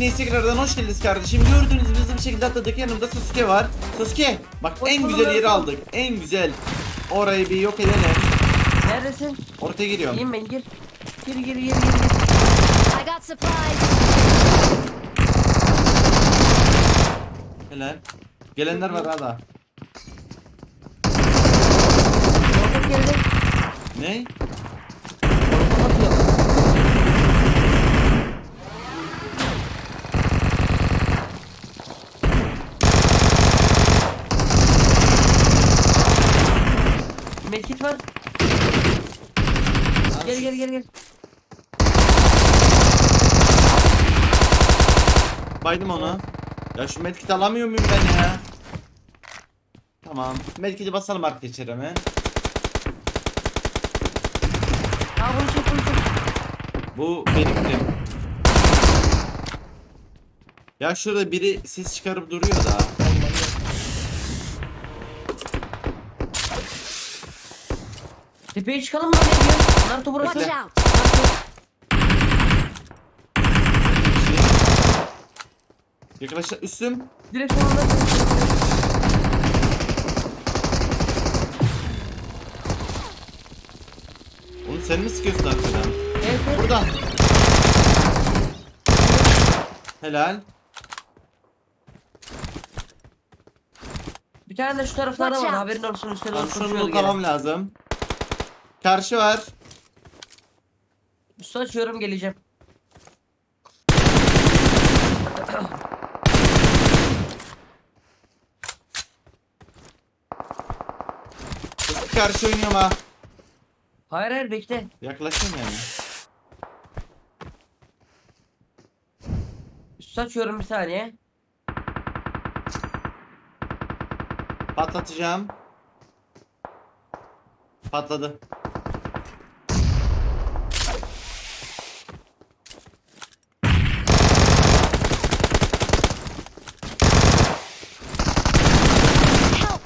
Hepiniz tekrardan hoş geldiniz kardeşim. Gördüğünüz gibi hızlı bir şekilde atladık. Yanımda Sasuke var. Sasuke bak Hoş en güzel yeri aldık. En güzel. Orayı bir yok edelim. Neredesin? Ortaya giriyorum. İyiyim ben gir. Gir gir gir gir. gir. I got supplies. Helal. Gelenler var hala. Geldi. Ne? Ortak atıyor. Medkit var. Gel gel gel gel. Baydım onu. Ya şu medkit alamıyor muyum ben ya? Tamam. Medkit'i basalım arkadaşlar hemen. Aa bunu çek bunu. Bu benimkim. Ya şurada biri ses çıkarıp duruyor da. Tepeye çıkalım mı? Ne diyorsun? Naruto burası. Watch Bekle. out. Yaklaş üstüm. Direkt sonunda. Oğlum sen mi sıkıyorsun arkadan? Evet evet. Burada. Helal. Bir tane de şu taraflarda var. Haberin olsun Tamam doğru şunu koşuyor lazım. Karşı var. Üstü açıyorum geleceğim. Karşı oynuyorum ha. Hayır hayır bekle. Yaklaşayım yani. Üstü açıyorum bir saniye. Patlatacağım. Patladı.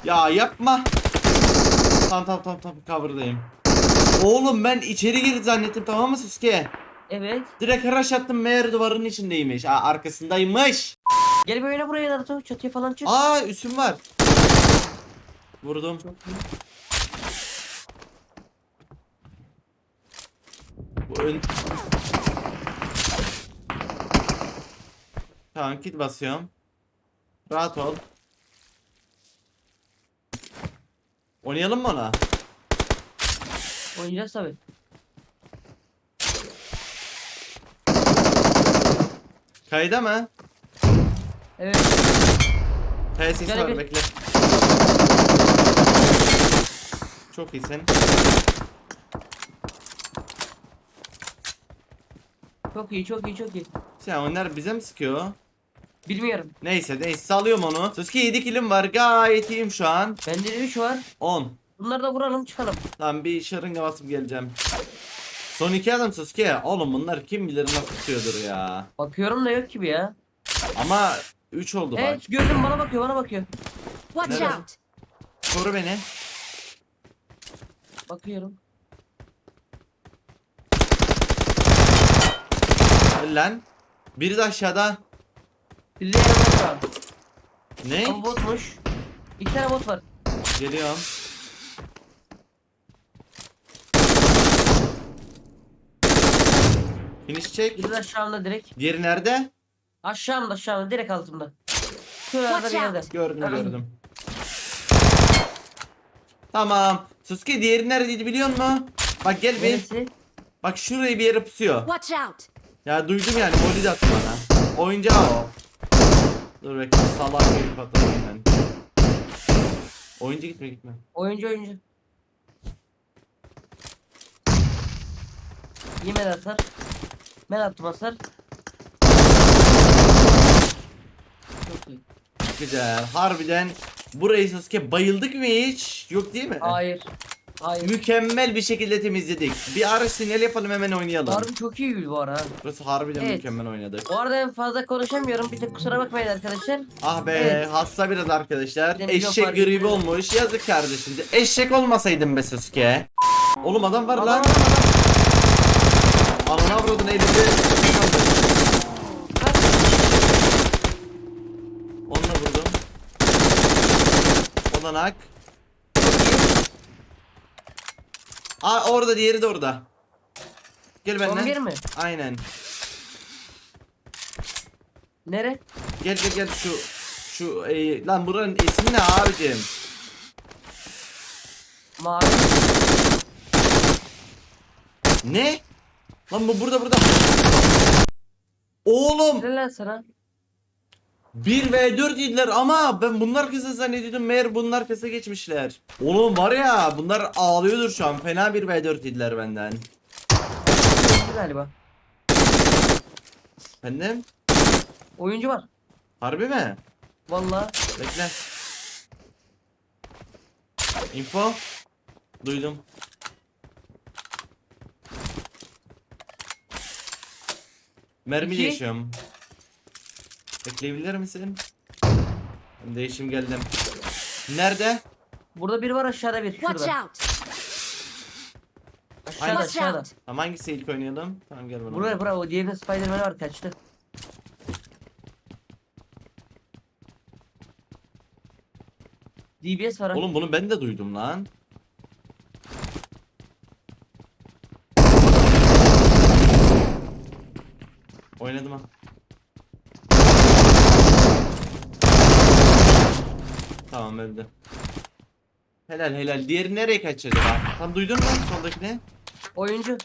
Ya yapma. Tamam tamam tamam tamam cover'dayım. Oğlum ben içeri girdi zannettim tamam mı Sasuke? Evet. Direkt rush attım meğer duvarın içindeymiş. Aa, arkasındaymış. Gel oyna buraya Naruto. Çatıya falan çık. Aa üstüm var. Vurdum. Bu ön... Tamam kit basıyorum. Rahat ol. Oynayalım mı ona? Oynayacağız tabi. Kayda mı? Evet. Kaya sesi Gel var bir. bekle. Çok iyisin. Çok iyi çok iyi çok iyi. Sen onlar bize mi sıkıyor? Bilmiyorum. Neyse neyse salıyorum onu. Sasuke 7 kilim var gayet iyiyim şu an. Bende de 3 var. 10. Bunları da vuralım çıkalım. Tamam bir şırınga basıp geleceğim. Son iki adam Sasuke. Oğlum bunlar kim bilir nasıl tutuyordur ya. Bakıyorum da yok gibi ya. Ama 3 oldu bak. Evet gördüm bana bakıyor bana bakıyor. Watch Nerede? out. Koru beni. Bakıyorum. Lan. Biri de aşağıda. Yanımda şu an. Ne? Ama botmuş. İki tane bot var. Geliyorum. Finish çek. Biri de aşağımda direkt. Diğeri nerede? Aşağımda aşağımda direkt altımda. Şuralarda bir yerde. Gördüm gördüm. Tamam. Sasuke diğeri neredeydi biliyor musun? Bak gel bir. Neresi? Bak şurayı bir yere pusuyor. Watch out. Ya duydum yani molly attı bana. Oyuncağı o. Dur bekle salak bir patlatayım ben. Oyuncu gitme gitme. Oyuncu oyuncu. İyi men atar. Men attım hasar. Çok iyi. Güzel. Harbiden burayı Sasuke bayıldık mı hiç? Yok değil mi? Hayır. Hayır. Mükemmel bir şekilde temizledik. Bir ara sinyal yapalım hemen oynayalım. Harbi çok iyi bir bu ara. Burası harbiden Evet. mükemmel oynadık. Bu arada fazla konuşamıyorum. Bir de kusura bakmayın arkadaşlar. Ah be Evet. hasta biraz arkadaşlar. Demin Eşek yok, gribi olmuş. Yazık kardeşim. Eşek olmasaydın be Sasuke. Oğlum adam var lan. Anana vurdun elinde. Onunla vurdum. Olanak. Aa orada diğeri de orada. Gel Son benimle. bir mi? Aynen. Nere? Gel gel gel şu şu e, lan buranın ismi ne abicim? Mavi. Ne? Lan bu burada burada. Oğlum Ne lan sana? 1 ve 4 yediler ama ben bunlar kısa zannediyordum meğer bunlar kısa geçmişler. Oğlum var ya bunlar ağlıyordur şu an fena 1 ve 4 yediler benden. Galiba. Efendim? Oyuncu var. Harbi mi? Vallahi. Bekle. Info. Duydum. Mermi İki. değişiyorum. Bekleyebilir misin? Ben Değişim geldim. Nerede? Burada biri var aşağıda bir. Watch Şurada. out! Aşağıda Watch aşağıda. out! Tamam hangisi ilk oynayalım? Tamam gel bana. Buraya buraya o diğerinin Spiderman var kaçtı. DBS var. Oğlum bunu ben de duydum lan. Oynadım ha. Tamam öldü. Helal helal. Diğeri nereye kaçtı acaba? Tam duydun mu soldakini? Oyuncu.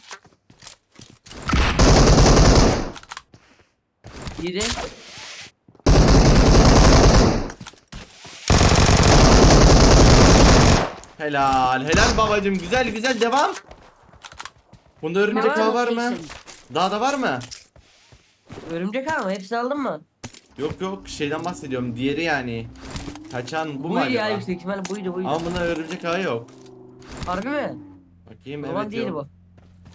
Yedi. Helal helal babacım güzel güzel devam. Bunda örümcek ağı var mı? Daha da var mı? Örümcek ağ mı? Hepsini aldın mı? Yok yok şeyden bahsediyorum. Diğeri yani. Kaçan bu mu buydu ya acaba? yüksek ihtimalle buydu buydu. Ama bunda örümcek ağı yok. Harbi mi? Bakayım O zaman evet değil yok. bu.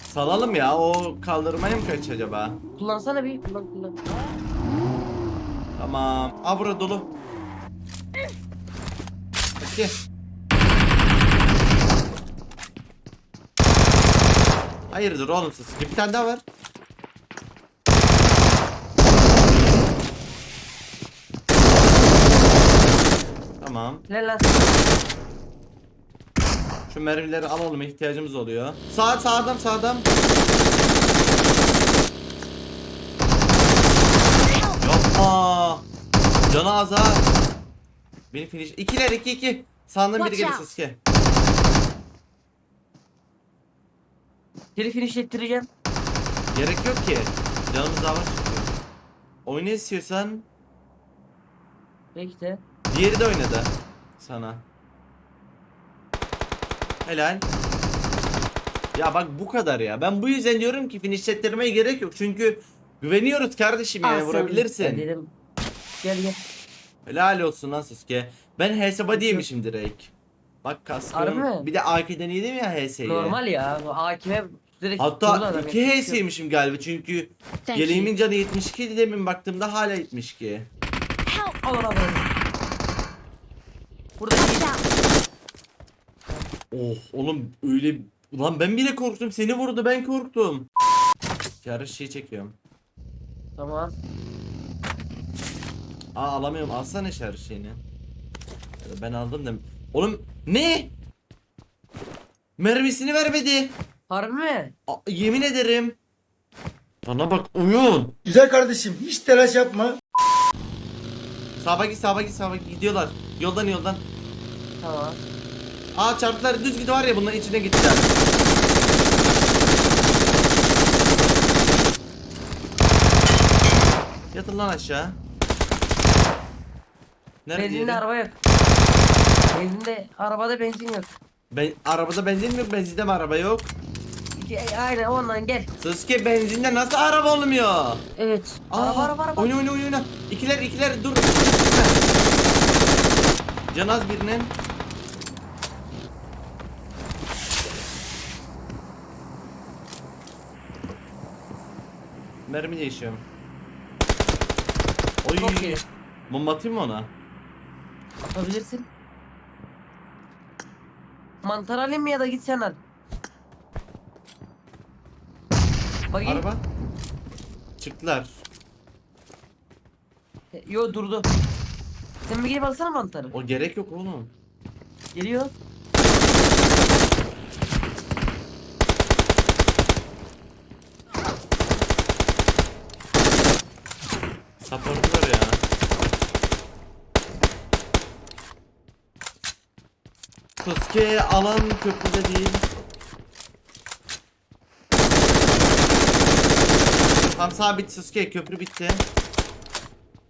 Salalım ya o kaldırmaya mı kaç acaba? Kullansana bir. Kullan kullan. Tamam. Aa bura dolu. Peki. Hayırdır oğlum siz? Bir tane daha var. Tamam. Lan. Şu mermileri alalım ihtiyacımız oluyor. Sağ sağdan sağdan. Yapma. Canı az ha. Beni finish. İkiler iki iki. Sağından biri gelirse. Sasuke. Geri finish ettireceğim. Gerek yok ki. Canımız daha var. Oyna istiyorsan. Belki de. Diğeri de oynadı. Sana. Helal. Ya bak bu kadar ya. Ben bu yüzden diyorum ki finishlettirmeye gerek yok. Çünkü güveniyoruz kardeşim yani. Ya vurabilirsin. dedim. Gel gel. Helal olsun lan Sasuke. Ben HS body'ymişim direkt. Bak Harbi kaskım. mi? Bir de AK'den yedim ya HS'yi. Normal ya. Hakime direkt Hatta adam, 2 yapacak bir şey yok. HS'ymişim galiba çünkü Thank yeleğimin you. canı 72 idi demin baktığımda hala 72. Help! Al al al. Burada out! Oh oğlum öyle Ulan ben bile korktum seni vurdu ben korktum. Yarış şey çekiyorum. Tamam. Aa alamıyorum alsana şarj şeyini. Ben aldım da. Oğlum ne? Mermisini vermedi. Harbi mi? Aa, yemin ederim. Bana bak oyun. Güzel kardeşim hiç telaş yapma. Sağa git sağa git sağa git gidiyorlar. Yoldan yoldan. Tamam. Aa çarptılar düz gidi var ya bunların içine gittiler. Yatın lan aşağı. Nerede Benzinde diğeri? araba yok. Benzinde arabada benzin yok. Ben arabada benzin mi yok? Benzinde mi araba yok? E, aynen ondan gel. Sasuke benzinde nasıl araba olmuyor? Evet. Aa, araba araba araba. Oyna oyna oyna. İkiler ikiler dur. Canaz birinin. Mermi değişiyorum. Oy. Çok iyi. Bomba atayım mı ona? Atabilirsin. Mantar alayım mı ya da git sen al. Bakayım. Araba. Çıktılar. Yo durdu. Sen bir gelip alsana mantarı. O gerek yok oğlum. Geliyor. Supportlar ya. Sasuke alan köprüde değil. Tam sabit Sasuke köprü bitti.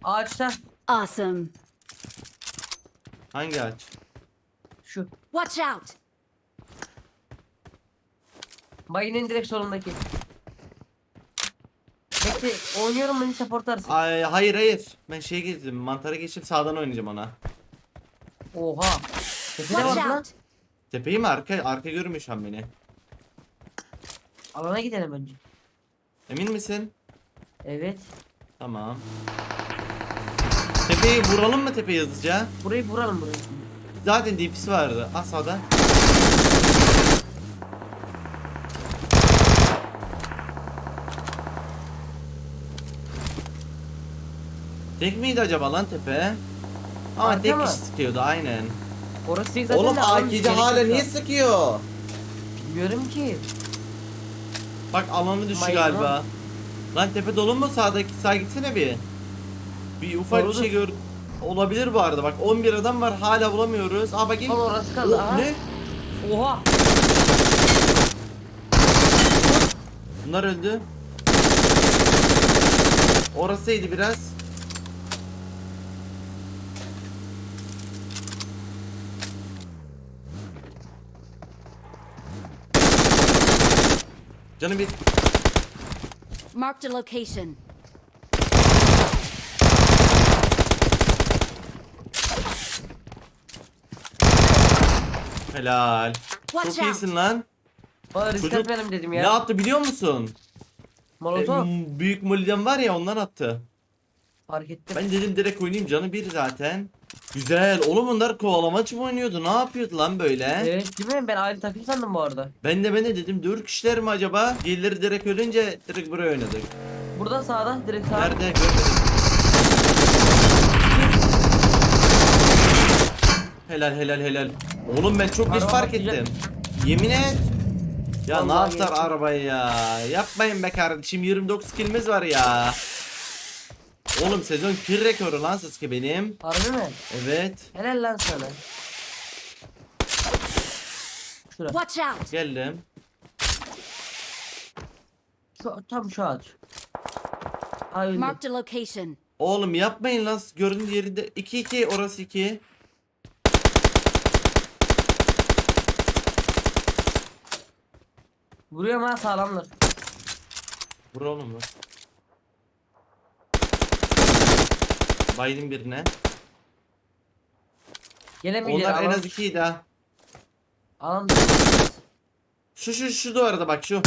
Ağaçta. Awesome. Hangi ağaç? Şu. Watch out. Bayının direkt solundaki. Bekle oynuyorum beni supportarsın. Ay, hayır hayır. Ben şeye girdim. Mantara geçip sağdan oynayacağım ona. Oha. Tepede var Watch lan. out. Tepeyi mi arka? Arka görmüyor şu an beni. Alana gidelim önce. Emin misin? Evet. Tamam. Tepeyi vuralım mı tepeyi hızlıca? Burayı vuralım burayı. Zaten DP'si vardı. Az sağda. Tek miydi acaba lan tepe? Ama Arka tek mı? kişi sıkıyordu aynen. Orası zaten Oğlum AKC hala niye sıkıyor? Bilmiyorum ki. Bak alanı düştü Maymun. galiba. Lan tepe dolu mu sağdaki? Sağ gitsene bir. Bir ufak bir şey gör. Olabilir bu arada bak 11 adam var hala bulamıyoruz. Aa bakayım. Son orası kaldı. Oh, Aha. ne? Oha. Bunlar öldü. Orasıydı biraz. Canım bir Marked a location. Helal. Watch Çok out. iyisin lan. Bana risk Çocuk atmayalım dedim Ne ya. attı biliyor musun? Molotov. E, büyük muliden var ya ondan attı. Fark ettim. Ben dedim direkt oynayayım canı bir zaten. Güzel. Oğlum bunlar kovalamaç mı oynuyordu? Ne yapıyordu lan böyle? Evet değil mi? Ben aynı takım sandım bu arada. Ben de ben de dedim 4 kişiler mi acaba? Diğerleri direkt ölünce direkt buraya oynadık. Burada sağda direkt sağda. Nerede görmedim. Helal helal helal. Oğlum ben çok geç Araba fark ettim. Yemin et. Ya ne yaptılar geçtim. arabayı ya? Yapmayın be kardeşim 29 kilimiz var ya. Oğlum sezon kill rekoru lan Sasuke benim. Harbi mi? Evet. Helal lan sana. Şura. Watch out. Geldim. Şu, tam şu ağaç. Ay öldü. Marked a location. Oğlum yapmayın lan gördüğünüz yerinde 2 2 orası 2. Vuruyor ama sağlamlar. Vur oğlum vur. Baydım birine. Gelemeyecek Onlar en az 2'ydi ha. Alan Şu şu şu duvarda bak şu.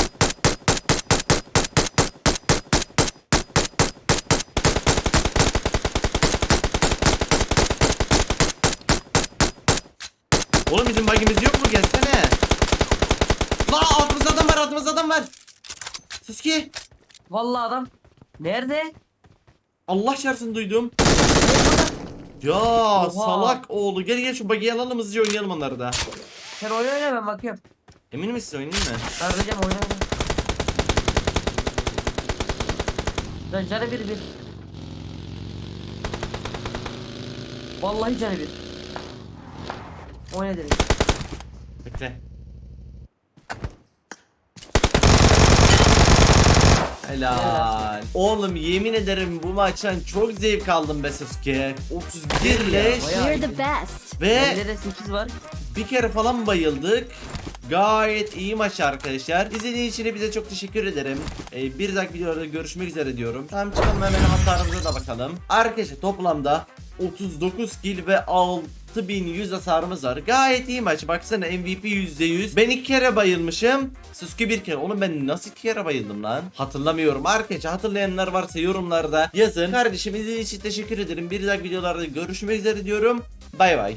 Oğlum bizim bagimiz yok altımızda adam var. Sasuke. Vallahi adam. Nerede? Allah şartsın duydum. Ya salak oğlu. Gel gel şu bagiyi alalım hızlıca oynayalım onları da. Sen oyna oyna ben bakıyorum. Emin misin oynayayım mı? Kardeşim oyna oyna. Lan canı bir bir. Vallahi canı bir. Oyna direkt. Bekle. Helal. Oğlum yemin ederim bu maçtan çok zevk aldım be Sasuke. 31 leş Bayağı You're the best. ve Bende de 8 var. bir kere falan bayıldık. Gayet iyi maç arkadaşlar. İzlediğiniz için bize çok teşekkür ederim. Ee, bir dahaki videoda görüşmek üzere diyorum. Tamam çıkalım hemen hasarımıza da bakalım. Arkadaşlar toplamda 39 kill ve 6100 hasarımız var. Gayet iyi maç. Baksana MVP %100. Ben iki kere bayılmışım. Sasuke bir kere. Oğlum ben nasıl iki kere bayıldım lan? Hatırlamıyorum. Arkadaşlar hatırlayanlar varsa yorumlarda yazın. Kardeşim izlediğiniz için teşekkür ederim. Bir dahaki videolarda görüşmek üzere diyorum. Bay bay.